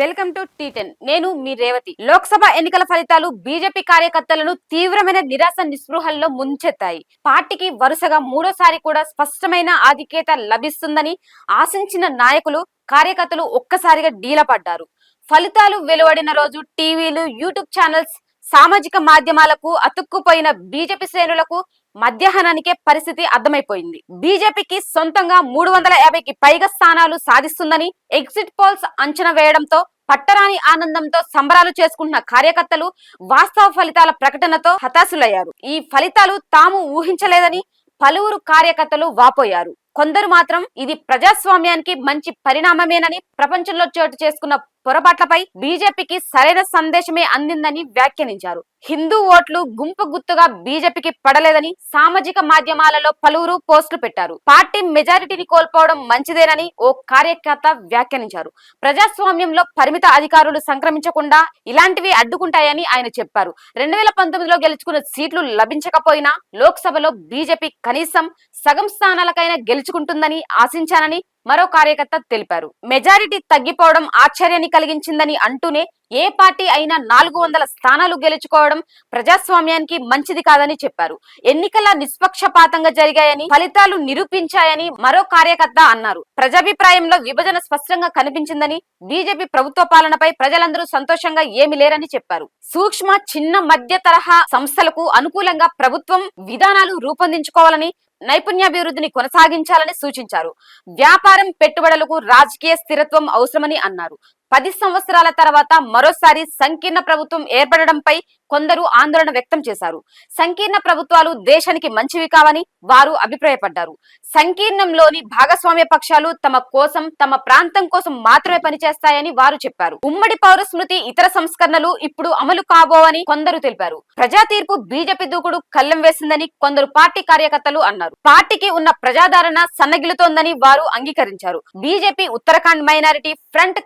Welcome to tea ten. నేను మీ రేవతి. లోక్సభ ఎన్నికల ఫలితాలు బీజేపీ కార్యకర్తలను తీవ్రమైన నిరాశ నిస్పృహల్లో ముంచెత్తాయి. పార్టీకి వరుసగా మూడోసారి కూడా స్పష్టమైన ఆధిక్యత లభిస్తుందని ఆశించిన నాయకులు కార్యకర్తలు ఒక్కసారిగా డీలపడ్డారు. ఫలితాలు వెలువడిన రోజు టీవీలు యూట్యూబ్ ఛానల్స్ సామాజిక మాధ్యమాలకు అతుక్కుపోయిన బీజేపీ శ్రేణులకు మధ్యాహ్నానికే పరిస్థితి అర్థమైపోయింది. బీజేపీకి సొంతంగా మూడు వందల యాభైకి పైగా స్థానాలు సాధిస్తుందని ఎగ్జిట్ పోల్స్ అంచనా వేయడంతో పట్టరాని ఆనందంతో సంబరాలు చేసుకుంటున్న కార్యకర్తలు వాస్తవ ఫలితాల ప్రకటనతో హతాశులయ్యారు. ఈ ఫలితాలు తాము ఊహించలేదని పలువురు కార్యకర్తలు వాపోయారు. కొందరు మాత్రం ఇది ప్రజాస్వామ్యానికి మంచి పరిణామమేనని ప్రపంచంలో చోటు చేసుకున్న పొరపాట్లపై బీజేపీకి సరైన సందేశమే అందిందని వ్యాఖ్యానించారు. హిందూ ఓట్లు గుంపు గుత్తుగా బీజేపీకి పడలేదని సామాజిక మాధ్యమాలలో పలువురు పోస్టులు పెట్టారు. పార్టీ మెజారిటీని కోల్పోవడం మంచిదేనని ఓ కార్యకర్త వ్యాఖ్యానించారు. ప్రజాస్వామ్యంలో పరిమిత అధికారులు సంక్రమించకుండా ఇలాంటివి అడ్డుకుంటాయని ఆయన చెప్పారు. రెండు వేల పంతొమ్మిదిలో గెలుచుకున్న సీట్లు లభించకపోయినా లోక్సభలో బీజేపీ కనీసం సగం స్థానాలకైనా గెలుచుకుంటుందని ఆశించానని మరో కార్యకర్త తెలిపారు. మెజారిటీ తగ్గిపోవడం ఆశ్చర్యాన్ని కలిగించిందని అంటూనే ఏ పార్టీ అయినా నాలుగు వందల స్థానాలు గెలుచుకోవడం ప్రజాస్వామ్యానికి మంచిది కాదని చెప్పారు. ఎన్నికల నిష్పక్షపాతంగా జరిగాయని ఫలితాలు నిరూపించాయని మరో కార్యకర్త అన్నారు. ప్రజాభిప్రాయంలో విభజన స్పష్టంగా కనిపించిందని బీజేపీ ప్రభుత్వ పాలనపై ప్రజలందరూ సంతోషంగా ఏమి లేరని చెప్పారు. సూక్ష్మ చిన్న మధ్య తరహా సంస్థలకు అనుకూలంగా ప్రభుత్వం విధానాలు రూపొందించుకోవాలని నైపుణ్యాభివృద్ధిని కొనసాగించాలని సూచించారు. వ్యాపార పెట్టుబడులకు రాజకీయ స్థిరత్వం అవసరమని అన్నారు. పది సంవత్సరాల తర్వాత మరోసారి సంకీర్ణ ప్రభుత్వం ఏర్పడడంపై కొందరు ఆందోళన వ్యక్తం చేశారు. సంకీర్ణ ప్రభుత్వాలు దేశానికి మంచివి కావని వారు అభిప్రాయపడ్డారు. సంకీర్ణంలోని భాగస్వామ్య పక్షాలు తమ కోసం తమ ప్రాంతం కోసం మాత్రమే పనిచేస్తాయని వారు చెప్పారు. ఉమ్మడి పౌర స్మృతి ఇతర సంస్కరణలు ఇప్పుడు అమలు కాబోవని కొందరు తెలిపారు. ప్రజా తీర్పు బీజేపీ దూకుడు కళ్ళెం వేసిందని కొందరు పార్టీ కార్యకర్తలు అన్నారు. పార్టీకి ఉన్న ప్రజాదరణ సన్నగిలుతోందని వారు అంగీకరించారు. బీజేపీ ఉత్తరాఖండ్ మైనారిటీ ఫ్రంట్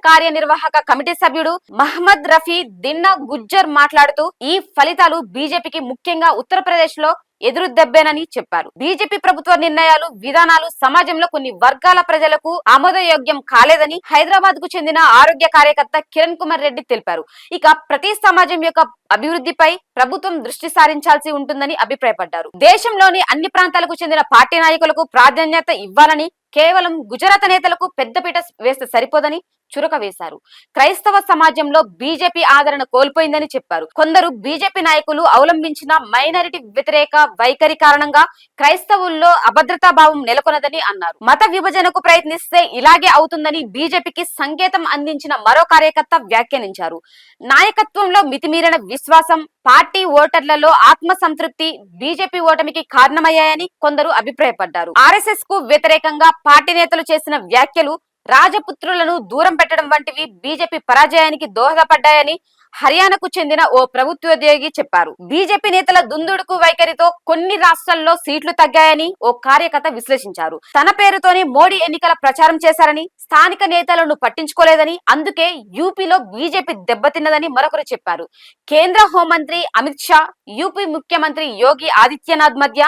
కార్యనిర్వాహక కమిటీ సభ్యుడు మహమ్మద్ రఫీ దిన్నా గుజ్జర్ మాట్లాడుతూ ఈ ఫలితాలు బీజేపీకి ముఖ్యంగా ఉత్తరప్రదేశ్లో ఎదురు దెబ్బేనని చెప్పారు. బీజేపీ ప్రభుత్వ నిర్ణయాలు విధానాలు సమాజంలో కొన్ని వర్గాల ప్రజలకు ఆమోదయోగ్యం కాలేదని హైదరాబాద్కు చెందిన ఆరోగ్య కార్యకర్త కిరణ్ కుమార్ రెడ్డి తెలిపారు. ఇక ప్రతి సమాజం యొక్క అభివృద్ధిపై ప్రభుత్వం దృష్టి సారించాల్సి ఉంటుందని అభిప్రాయపడ్డారు. దేశంలోని అన్ని ప్రాంతాలకు చెందిన పార్టీ నాయకులకు ప్రాధాన్యత ఇవ్వాలని కేవలం గుజరాత్ నేతలకు పెద్దపీట వేస్తే సరిపోదని చురక వేశారు. క్రైస్తవ సమాజంలో బీజేపీ ఆదరణ కోల్పోయిందని చెప్పారు. కొందరు బీజేపీ నాయకులు అవలంబించిన మైనారిటీ వ్యతిరేక వైఖరి కారణంగా క్రైస్తవుల్లో అభద్రతా భావం నెలకొన్నదని అన్నారు. మత విభజనకు ప్రయత్నిస్తే ఇలాగే అవుతుందని బీజేపీకి సంకేతం అందించిన మరో కార్యకర్త వ్యాఖ్యానించారు. నాయకత్వంలో మితిమీరిన విశ్వాసం పార్టీ ఓటర్లలో ఆత్మ సంతృప్తి బీజేపీ ఓటమికి కారణమయ్యాయని కొందరు అభిప్రాయపడ్డారు. ఆర్ఎస్ఎస్కు వ్యతిరేకంగా పార్టీ నేతలు చేసిన వ్యాఖ్యలు రాజపుత్రులను దూరం పెట్టడం వంటివి బీజేపీ పరాజయానికి దోహదపడ్డాయని హర్యానాకు చెందిన ఓ ప్రభుత్వోద్యోగి చెప్పారు. బీజేపీ నేతల దుందుడుకు వైఖరితో కొన్ని రాష్ట్రాల్లో సీట్లు తగ్గాయని ఓ కార్యకర్త విశ్లేషించారు. తన పేరుతోనే మోడీ ఎన్నికల ప్రచారం చేశారని స్థానిక నేతలను పట్టించుకోలేదని అందుకే యూపీలో బీజేపీ దెబ్బతిన్నదని మరొకరు చెప్పారు. కేంద్ర హోంమంత్రి అమిత్ షా యూపీ ముఖ్యమంత్రి యోగి ఆదిత్యనాథ్ మధ్య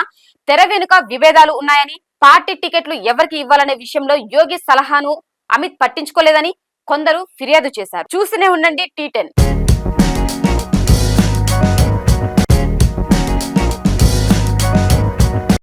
తెర వెనుక విభేదాలు ఉన్నాయని పార్టీ టికెట్లు ఎవరికి ఇవ్వాలనే విషయంలో యోగి సలహాను అమిత్ పట్టించుకోలేదని కొందరు ఫిర్యాదు చేశారు. చూస్తూనే ఉండండి టీ టెన్.